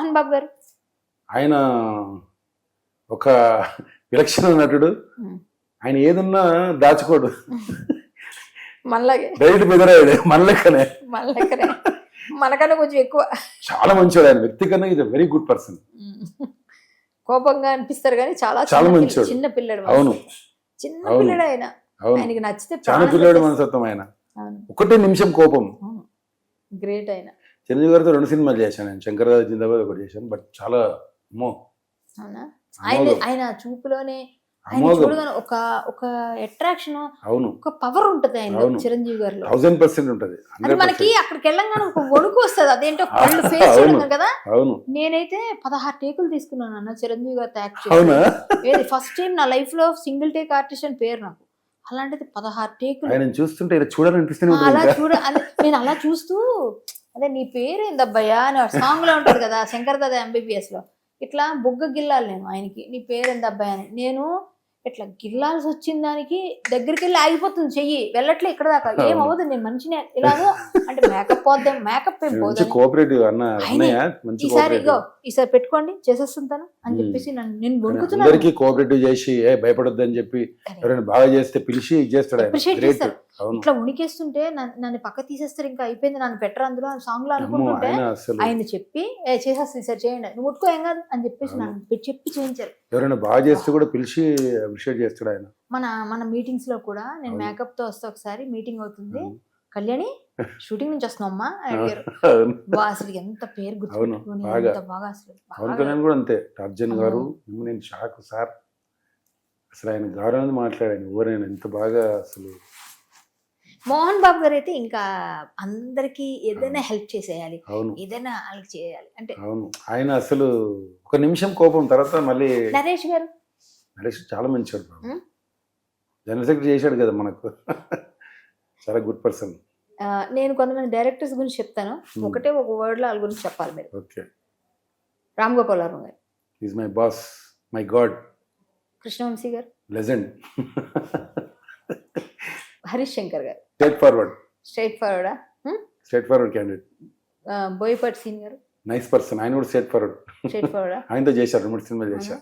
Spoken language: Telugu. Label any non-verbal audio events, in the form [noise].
మోహన్ బాబు గారు? ఆయన ఒక విలక్షణ నటుడు. ఆయన ఏదున్నా దాచుకోడు. మనలాగే డైరెక్ట్ బెదరాడు మన లెక్కనే మన లెక్కనే మనకన్నా కొంచెం ఎక్కువ. చాలా మంచివాడు ఆయన. వ్యక్తి కన్నా ఇది వెరీ గుడ్ పర్సన్. కోపంగా అనిపిస్తారు కానీ చాలా చాలా మంచోడు. చిన్న పిల్లడు అవును. చిన్న. పిల్లడు ఆయన. ఆయనకి నచ్చితే చాలా పిల్లాడు. మనసత్వం ఆయన. ఒకటే నిమిషం కోపం. గ్రేట్ ఆయన. చిరంజీవి గారితో రెండు సినిమాలు చేశాను నేను. శంకర్ జిందాబాద్ ఒకటి చేశాను. బట్ చాలా అమ్మో ఆయన చూపులోనే ఒక ఒక అట్రాక్షన్ అవును. ఒక పవర్ ఉంటది ఆయన. చిరంజీవి గారిలో. థౌసండ్ పర్సెంట్ ఉంటది. మనకి అక్కడికి వెళ్ళంగానే ఒక వణుకు వస్తుంది. అదేంటో కళ్ళు [laughs] ఫేస్. చేయడం కదా. అవును. నేనైతే పదహారు టేకులు తీసుకున్నాను అన్న చిరంజీవి గారితో యాక్ట్ చేసి. ఫస్ట్ టైం నా లైఫ్లో సింగిల్ టేక్ ఆర్టిస్ట్ అని పేరు నాకు. అలాంటిది పదహారు టేకులు. ఆయన చూస్తుంటే ఆ, అలా. చూడ నేను అలా చూస్తూ అదే నీ పేరు ఏందబ్బయ్యా అని సాంగ్లో ఉంటది కదా శంకర్ దాదా ఎంబీబీఎస్లో. ఇట్లా బొగ్గ గిల్లాలి నేను ఆయనకి. నీ పేరు ఏందబ్బయ్యా అని. నేను ఇట్లా గిల్లాల్సి వచ్చిన దానికి దగ్గరికి వెళ్ళి ఆగిపోతుంది చెయ్యి. వెళ్ళట్లే ఇక్కడ దాకా. ఏం అవును. అవ్వదు నేను మంచిగా ఇలాగో అంటే మేకప్ పోద్దాం మేకప్ ఏం మంచి ఈసారి ఇగో ఈసారి పెట్టుకోండి చేసేస్తుంటాను అని. చెప్పేసి నన్ను నేను వణుకుతున్నాను. కోఆపరేటివ్ చేసి ఏ భయపడొద్దు అని చెప్పి ఎవరైనా బాగా చేస్తే పిలిచి చేస్తాడు గ్రేట్ చేస్తారు. ఇట్లా ఉనికేస్తుంటే నన్ను పక్క తీసేస్తారు ఇంకా అయిపోయింది నన్ను పెట్టరు అందులో సాంగ్లో అనుకుంటుంటే ఆయన చెప్పి చేసేస్తుంది సార్ చేయండి నువ్వు ముట్టుకో ఏం కాదు అని చెప్పేసి. నన్ను చెప్పి చేయించారు. ఎవరైనా బాగా చేస్తే కూడా పిలిచి అప్రిషియేట్ చేస్తాడు ఆయన. మన మన మీటింగ్స్లో కూడా నేను. మేకప్తో వస్తే ఒకసారి మీటింగ్ అవుతుంది. కళ్యాణి షూటింగ్ నుంచి వస్తున్నామ్మా అడిగారు. అసలు ఎంత పేరు గుర్తుపెట్టుకుని బాగా. ఎంత బాగా అసలు పవన్ బాగా కళ్యాణ్ కూడా అంతే. అర్జున్ గారు. నేను షాక్ సార్. అసలు ఆయన గౌరవం మాట్లాడాను ఎవరైనా ఎంత బాగా అసలు మోహన్ బాబు గారు అయితే ఇంకా అందరికి ఏదైనా హెల్ప్ చేసేయాలి. ఏదైనా వాళ్ళకి చేయాలి. అంటే అవును. ఆయన అసలు ఒక నిమిషం కోపం తర్వాత మళ్ళీ నరేష్ గారు? నరేష్ చాలా మంచివాడు బాబు. జనరల్ సెక్రటరీ చేశాడు కదా మనకు. చాలా గుడ్ పర్సన్. నేను కొంతమంది డైరెక్టర్స్ గురించి చెప్తాను. ఒకటే ఒక వర్డ్లో వాళ్ళ గురించి చెప్పాలి మీరు. Okay. Ram Gopal Varma garu. Is my boss my god Krishna Vamsi garu. Legend [laughs] Harish Shankar garu straight forward straight ఫార్వర్డా straight forward candidate Boyapati సీన్ గారు నైస్ పర్సన్ ఆయన కూడా స్ట్రేట్ ఫార్వర్డ్ స్ట్రైట్ ఫార్వర్డా ఆయనతో చేశారు రెండు మూడు సినిమాలు చేశారు.